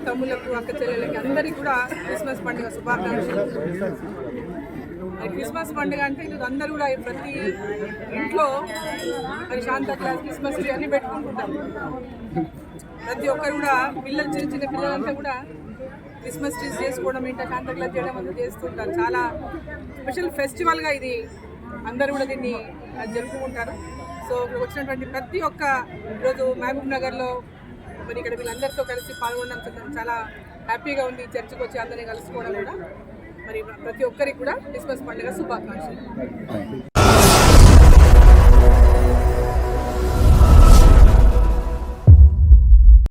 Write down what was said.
అన్న తమ్ములకు అక్క చెల్లెలకి అందరికీ కూడా క్రిస్మస్ పండుగ శుభాకాంక్షలు. మరి క్రిస్మస్ పండుగ అంటే ఇది అందరూ కూడా ప్రతి ఇంట్లో మరి శాంత క్లాస్ క్రిస్మస్ ట్రీ అన్ని పెట్టుకుంటుంటారు. ప్రతి ఒక్కరు కూడా పిల్లలు చిన్న చిన్న పిల్లలంతా కూడా క్రిస్మస్ ట్రీస్ చేసుకోవడం ఏంటో శాంత క్లాస్ చేయడం అంతా చేస్తుంటారు. చాలా స్పెషల్ ఫెస్టివల్గా ఇది అందరూ కూడా దీన్ని జరుపుకుంటారు. సో ఇక్కడ వచ్చినటువంటి ప్రతి ఒక్క ఈరోజు మహబూబ్ నగర్లో మరి ఇక్కడ వీళ్ళందరితో కలిసి పాల్గొనడం చాలా హ్యాపీగా ఉంది చర్చకు వచ్చి అందరినీ కలుసుకోవడం కూడా. మరి ప్రతి ఒక్కరికి కూడా క్రిస్మస్ పండుగ శుభాకాంక్షలు.